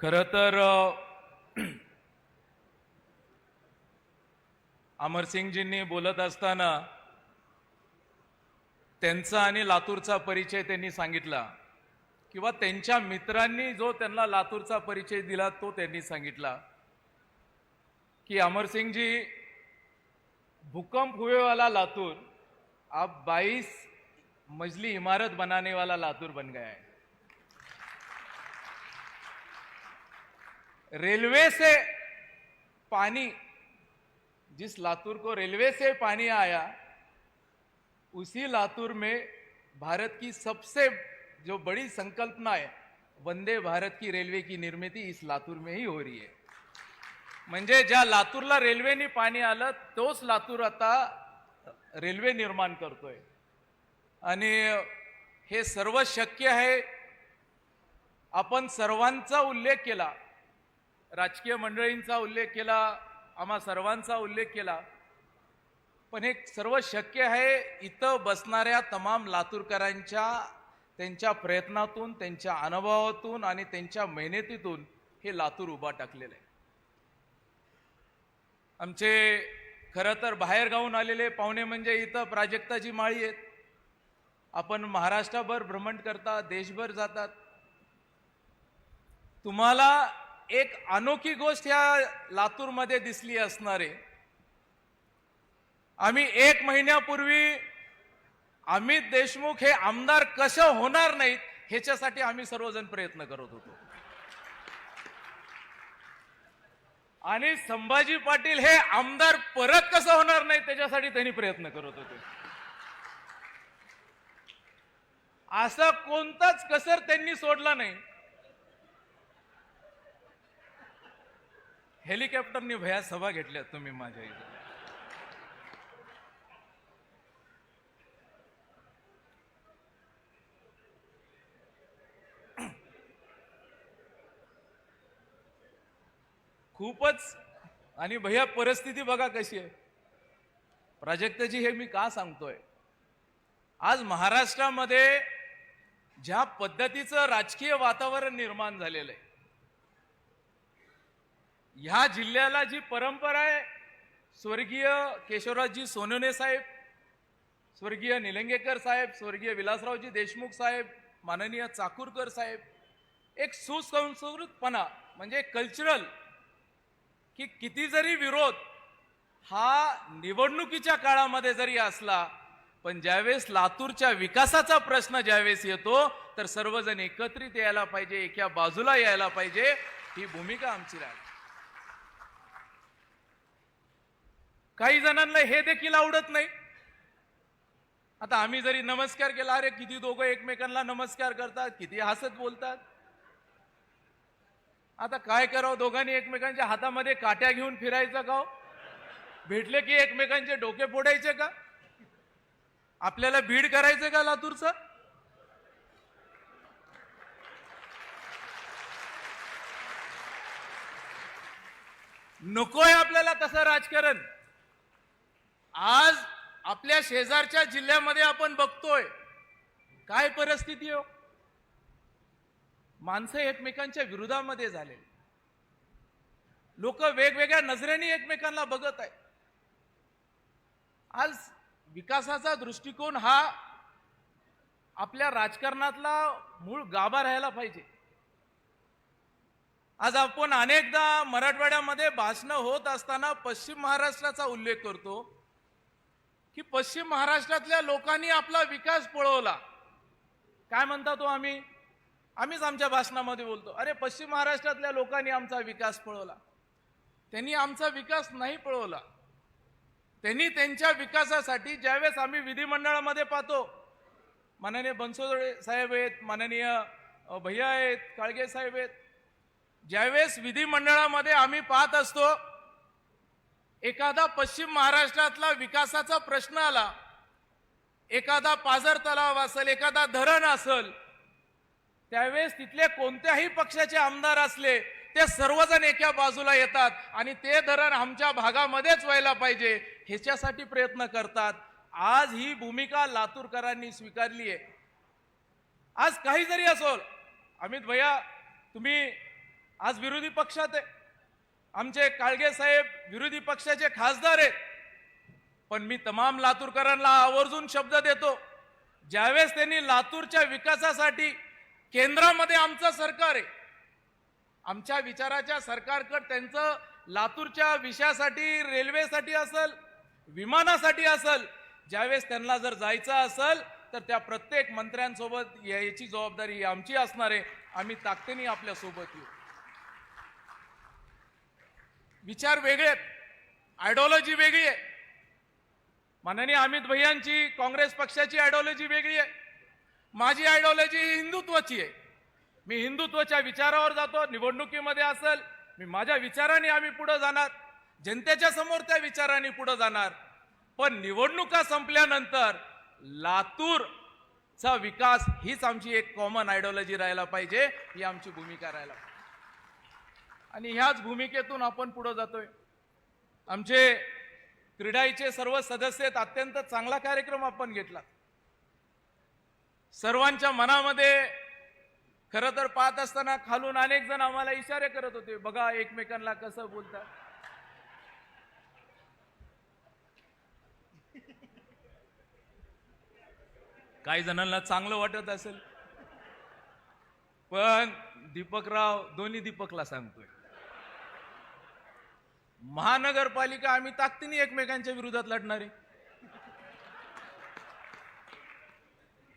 खरं तर अमरसिंगजींनी बोलत असताना त्यांचा आणि लातूरचा परिचय त्यांनी सांगितला. किंवा त्यांच्या मित्रांनी जो त्यांना लातूरचा परिचय दिला तो त्यांनी सांगितला. की अमरसिंगजी भूकंप हुए वाला लातूर अब 22 मजली इमारत बनाने वाला लातूर बन गया है. रेलवे से पानी जिस लातूर को रेलवे से पानी आया उसी लातूर में भारत की सबसे जो बड़ी संकल्पना है वंदे भारत की रेलवे की निर्मिती इस लातूर में ही हो रही है। म्हणजे ज्या लातूरला रेल्वेने पाणी आलं तोच लातूर आता रेल्वे निर्माण करतोय. आणि हे सर्व शक्य आहे. आपण सर्वांचा उल्लेख केला राजकीय मंडळींचा उल्लेख केला आम्हा सर्वांचा उल्लेख केला. पण हे सर्व शक्य आहे इथं बसणाऱ्या तमाम लातूरकरांच्या त्यांच्या प्रयत्नातून त्यांच्या अनुभवातून आणि त्यांच्या मेहनतीतून हे लातूर उभा टाकलेलं आहे. आमचे खरं तर बाहेरगावून आलेले पाहुणे म्हणजे इथं प्राजक्ताची माळी आहेत. आपण महाराष्ट्रभर भ्रमण करता देशभर जातात. तुम्हाला एक अनोखी गोष्ट ह्या लातूरमध्ये दिसली असणार. आहे आम्ही एक महिन्यापूर्वी अमित देशमुख हे आमदार कसं होणार नाहीत ह्याच्यासाठी आम्ही सर्वजण प्रयत्न करत होतो. आणि संभाजी पाटील हे आमदार परत कसं होणार नाही त्याच्यासाठी त्यांनी प्रयत्न करत होते. असं कोणताच कसर त्यांनी सोडला नाही. हेलिकॉप्टरनी भया सभा घेतल्या तुम्ही माझ्या इथे. खूपच आणि भैया परिस्थिती बघा कशी आहे. प्राजक्ताजी हे मी का सांगतोय? आज महाराष्ट्रामध्ये ज्या पद्धतीचं राजकीय वातावरण निर्माण झालेलं आहे ह्या जिल्ह्याला जी परंपरा आहे स्वर्गीय केशवराजजी सोनोने साहेब स्वर्गीय निलंगेकर साहेब स्वर्गीय विलासरावजी देशमुख साहेब माननीय चाकूरकर साहेब एक सुसंस्कृतपणा म्हणजे कल्चरल की किती जरी विरोध हा निवडणुकीच्या काळामध्ये जरी असला पण ज्यावेळेस लातूरच्या विकासाचा प्रश्न ज्यावेळेस येतो तर सर्वजण एकत्रित यायला पाहिजे एका बाजूला यायला पाहिजे ही भूमिका आमची राहील. काही जणांना हे देखील आवडत नाही. आता आम्ही जरी नमस्कार केला अरे किती दोघं एकमेकांना नमस्कार करतात किती हसत बोलतात. आता काय करावं दोघांनी एकमेकांच्या हातामध्ये काट्या घेऊन फिरायचं का हो? भेटले की एकमेकांचे डोके फोडायचे का? आपल्याला भीड करायचं का लातूरचं? नकोय आपल्याला तसं राजकारण. आज आपल्या शेजारच्या जिल्ह्यामध्ये आपण बघतोय काय परिस्थिती हो? माणसं एकमेकांच्या विरोधामध्ये झाले लोक वेगवेगळ्या नजरेने एकमेकांना बघत आहे आज विकासाचा दृष्टिकोन हा आपल्या राजकारणातला मूळ गाभा राहायला पाहिजे. आज आपण अनेकदा मराठवाड्यामध्ये भाषणं होत असताना पश्चिम महाराष्ट्राचा उल्लेख करतो. की पश्चिम महाराष्ट्रातल्या लोकांनी आपला विकास पळवला. काय म्हणता तो आम्ही? आम्हीच आमच्या भाषणामध्ये बोलतो. अरे पश्चिम महाराष्ट्रातल्या लोकांनी आमचा विकास पळवला. त्यांनी आमचा विकास नाही पळवला. त्यांनी त्यांच्या विकासासाठी ज्यावेळेस आम्ही विधिमंडळामध्ये पाहतो माननीय बनसोडे साहेब आहेत माननीय भैया आहेत काळगे साहेब आहेत ज्यावेळेस विधिमंडळामध्ये आम्ही पाहत असतो एखादा पश्चिम महाराष्ट्रातला विकासाचा प्रश्न आला एखादा पाझर तलाव असेल एखादा धरण असेल त्यावेळेस तिथले कोणत्याही पक्षाचे आमदार असले ते सर्वजण एका बाजूला येतात आणि ते धरण आमच्या भागामध्येच व्हायला पाहिजे ह्याच्यासाठी प्रयत्न करतात. आज ही भूमिका लातूरकरांनी स्वीकारली आहे. आज काही जरी असोल अमित भैया तुम्ही आज विरोधी पक्षात आहे. आमचे काळगे साहेब विरोधी पक्षाचे खासदार आहेत. पण मी तमाम लातूरकरांना आवर्जून शब्द देतो ज्यावेळेस त्यांनी लातूरच्या विकासासाठी केंद्रामध्ये आमचं सरकार आहे आमच्या विचाराच्या सरकारकडे त्यांचं लातूरच्या विषयासाठी रेल्वेसाठी असेल विमानासाठी असेल ज्यावेळेस त्यांना जर जायचं असेल तर त्या प्रत्येक मंत्र्यांसोबत याची जबाबदारी आमची असणार आहे. आम्ही ताकदीने आपल्यासोबत येऊ. विचार वेगळे आहेत. आयडिओलॉजी वेगळी आहे. माननीय अमित भैयांची काँग्रेस पक्षाची आयडॉलॉजी वेगळी आहे. माझी आयडॉलॉजी ही हिंदुत्वाची आहे. मी हिंदुत्वाच्या विचारावर जातो निवडणुकीमध्ये असेल मी माझ्या विचाराने आम्ही पुढे जाणार जनतेच्या समोर त्या विचाराने पुढे जाणार. पण निवडणुका संपल्यानंतर लातूरचा विकास हीच आमची एक कॉमन आयडॉलॉजी राहायला पाहिजे ही आमची भूमिका राहायला पाहिजे. आणि ह्याच भूमिकेतून आपण पुढं जातोय. आमचे क्रीडाईचे सर्व सदस्य आहेत अत्यंत चांगला कार्यक्रम आपण घेतला. सर्वांच्या मनामध्ये खरं तर पाहत असताना खालून अनेक जण आम्हाला इशारे करत होते बघा एकमेकांना कसं बोलतात. काही जणांना चांगलं वाटत असेल. पण दीपकराव दोन्ही दीपकला सांगतोय. महानगरपालिका आम्ही ताकदीने एकमेकांच्या विरोधात लढणार आहे.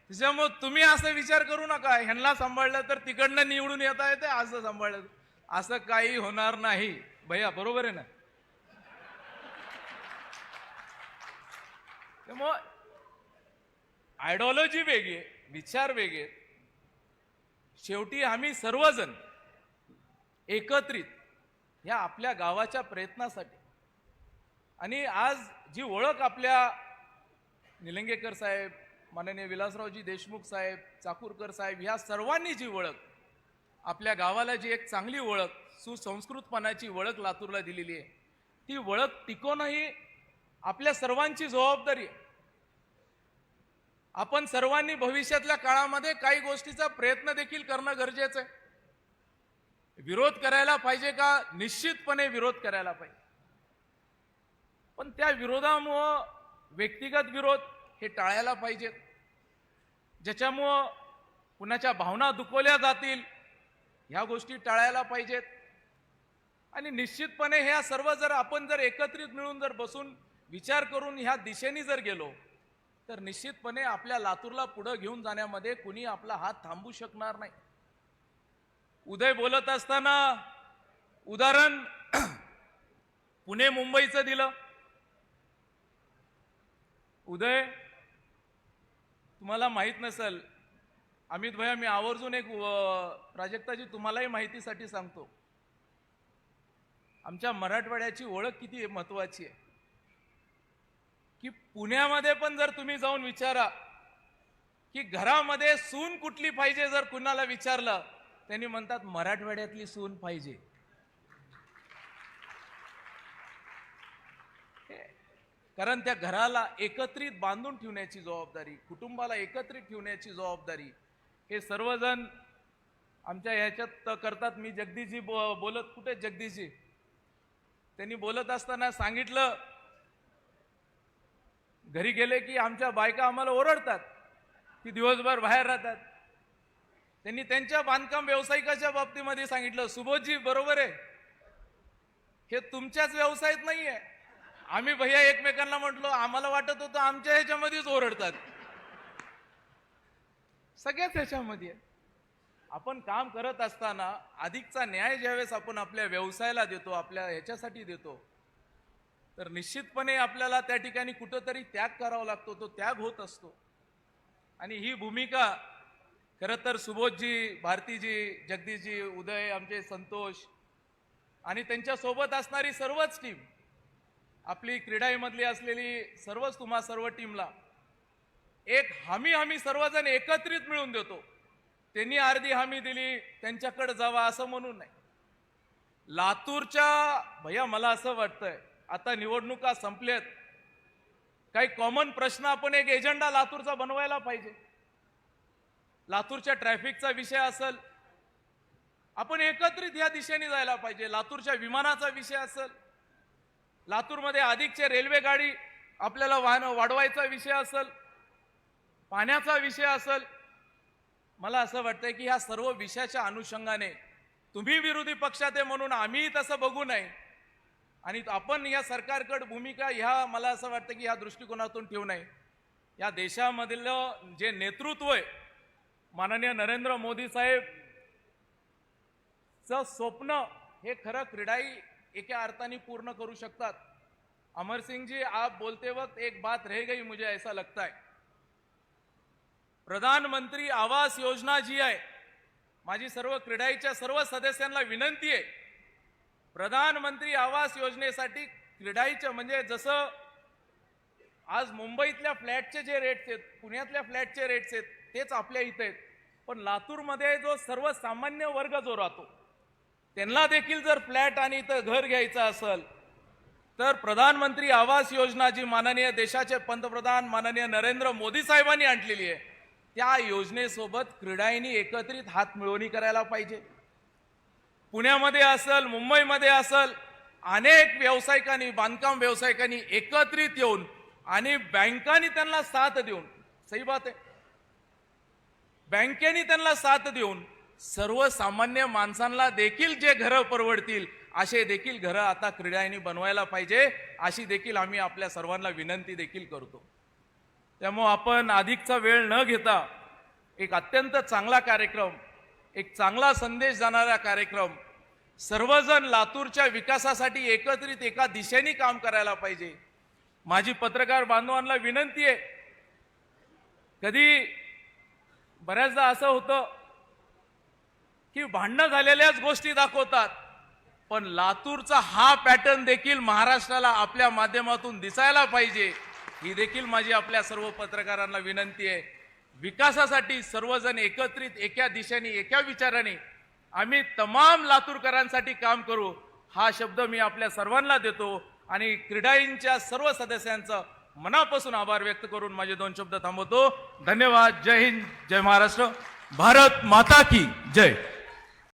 त्याच्यामुळे तुम्ही असं विचार करू नका. ह्यांना सांभाळलं तर तिकडनं निवडून येता येते असं सांभाळलं. असं काही होणार नाही. भैया बरोबर आहे ना? त्यामुळं आयडॉलॉजी वेगळी आहे विचार वेगळे. शेवटी आम्ही सर्वजण एकत्रित ह्या आपल्या गावाच्या प्रयत्नासाठी. आणि आज जी ओळख आपल्या निलंगेकर साहेब माननीय विलासरावजी देशमुख साहेब चाकूरकर साहेब ह्या सर्वांनी जी ओळख आपल्या गावाला जी एक चांगली ओळख सुसंस्कृतपणाची ओळख लातूरला दिलेली आहे ती ओळख टिकवणंही आपल्या सर्वांची जबाबदारी आहे. आपण सर्वांनी भविष्यातल्या काळामध्ये काही गोष्टीचा प्रयत्न देखील करणं गरजेचं आहे. विरोध करायला पाहिजे का? निश्चितपणे विरोध करायला पाहिजे. पण त्या विरोधामुळं व्यक्तिगत विरोध हे टाळायला पाहिजेत ज्याच्यामुळं कुणाच्या भावना दुखवल्या जातील ह्या गोष्टी टाळायला पाहिजेत. आणि निश्चितपणे ह्या सर्व जर आपण जर एकत्रित मिळून जर बसून विचार करून ह्या दिशेने जर गेलो तर निश्चितपणे आपल्या लातूरला पुढं घेऊन जाण्यामध्ये कुणी आपला हात थांबू शकणार नाही. उदय बोलत असताना उदाहरण पुणे मुंबईचं दिलं. उदय तुम्हाला माहीत नसेल अमित भैया मी आवर्जून एक प्राजक्ताजी तुम्हालाही माहितीसाठी सांगतो. आमच्या मराठवाड्याची ओळख किती महत्वाची आहे. की पुण्यामध्ये पण जर तुम्ही जाऊन विचारा की घरामध्ये सून कुठली पाहिजे जर कुणाला विचारलं त्यांनी म्हणतात मराठवाड्यातली सून पाहिजे. कारण त्या घराला एकत्रित बांधून ठेवण्याची जबाबदारी कुटुंबाला एकत्रित ठेवण्याची जबाबदारी हे सर्वजण आमच्या ह्याच्यात करतात. मी जगदीशजी बो- बोलत कुठे जगदीशजी? त्यांनी बोलत असताना सांगितलं घरी गेले की आमच्या बायका आम्हाला ओरडतात. की दिवसभर बाहेर राहतात. त्यांनी त्यांच्या बांधकाम व्यावसायिकाच्या बाबतीमध्ये सांगितलं सुबोधजी बरोबर आहे. हे तुमच्याच व्यवसायात नाही आहे आम्ही भैया एकमेकांना म्हटलो आम्हाला वाटत होतं आमच्या ह्याच्यामध्येच ओरडतात. सगळ्याच ह्याच्यामध्ये. आपण काम करत असताना अधिकचा न्याय ज्यावेळेस आपण आपल्या व्यवसायाला देतो आपल्या ह्याच्यासाठी देतो तर निश्चितपणे आपल्याला त्या ठिकाणी कुठंतरी त्याग करावा लागतो तो त्याग होत असतो. आणि ही भूमिका खरं तर सुबोधजी भारतीजी जगदीशजी उदय आमचे संतोष आणि त्यांच्यासोबत असणारी सर्वच टीम आपली क्रीडाईमधली असलेली सर्वच तुम्हा सर्व टीमला एक हमी आम्ही सर्वजण एकत्रित मिळून देतो. त्यांनी अर्धी हमी दिली त्यांच्याकडे जावा असं म्हणून नाही. लातूरच्या भैया मला असं वाटतंय आता निवडणुका संपल्यात काही कॉमन प्रश्न आपण एक एजेंडा लातूरचा बनवायला पाहिजे. लातूरच्या ट्रॅफिकचा विषय असेल आपण एकत्रित या दिशेने जायला पाहिजे. लातूरच्या विमानाचा विषय असेल लातूरमध्ये अधिकचे रेल्वे गाडी आपल्याला वाहन वाढवायचा विषय असेल पाण्याचा विषय असेल. मला असं वाटतंय की ह्या सर्व विषयाच्या अनुषंगाने तुम्ही विरोधी पक्षात आहे म्हणून आम्ही तसं बघू नये. आणि आपण या सरकारकडे भूमिका ह्या मला असं वाटतं की ह्या दृष्टिकोनातून ठेवू नये. या देशामधलं जे नेतृत्व आहे माननीय नरेंद्र मोदी साहेब चं स्वप्न हे खरं क्रीडाई एका अर्थाने पूर्ण करू शकतात. अमर सिंह जी आप बोलते वक्त एक बात रह गई मुझे ऐसा लगता है. प्रधानमंत्री आवास योजना जी आहे माझी सर्व क्रीडाईच्या सर्व सदस्यांना विनंती आहे प्रधानमंत्री आवास योजनेसाठी क्रीडाईच्या म्हणजे जसं आज मुंबईतल्या फ्लॅटचे जे रेट्स आहेत पुण्यातल्या फ्लॅटचे रेट्स आहेत तेच आपल्या इथे आहेत. पण लातूरमध्ये जो सर्वसामान्य वर्ग जो राहतो त्यांना देखील जर फ्लॅट आणि इथं घर घ्यायचं असेल तर प्रधानमंत्री आवास योजना जी माननीय देशाचे पंतप्रधान माननीय नरेंद्र मोदी साहेबांनी आणलेली आहे त्या योजनेसोबत क्रीडाईनी एकत्रित हात मिळवणी करायला पाहिजे. पुण्यामध्ये असल मुंबईमध्ये असल अनेक व्यावसायिकांनी बांधकाम व्यावसायिकांनी एकत्रित येऊन आणि बँकांनी त्यांना साथ देऊन सही बात आहे. बँकेने त्यांना साथ देऊन सर्वसामान्य माणसांना देखील जे घरं परवडतील असे देखील घरं आता क्रीडाईने बनवायला पाहिजे अशी देखील आम्ही आपल्या सर्वांना विनंती देखील करतो. त्यामुळं आपण अधिकचा वेळ न घेता एक अत्यंत चांगला कार्यक्रम एक चांगला संदेश जाणारा कार्यक्रम सर्वजण लातूरच्या विकासासाठी एकत्रित एका दिशेने काम करायला पाहिजे. माझी पत्रकार बांधवांना विनंती आहे कधी बऱ्याचदा असं होतं की भांडणं झालेल्याच गोष्टी दाखवतात पण लातूरचा हा पॅटर्न देखील महाराष्ट्राला आपल्या माध्यमातून दिसायला पाहिजे ही देखील माझी आपल्या सर्व पत्रकारांना विनंती आहे. विकासासाठी सर्वजण एकत्रित एका दिशेने एका विचाराने आम्ही तमाम लातूरकरांसाठी काम करू हा शब्द मी आपल्या सर्वांना देतो आणि क्रीडाईंच्या सर्व सदस्यांचं मनापासून आभार व्यक्त करून माझे दोन शब्द थांबवतो. धन्यवाद. जय हिंद. जय महाराष्ट्र. भारत माता की जय.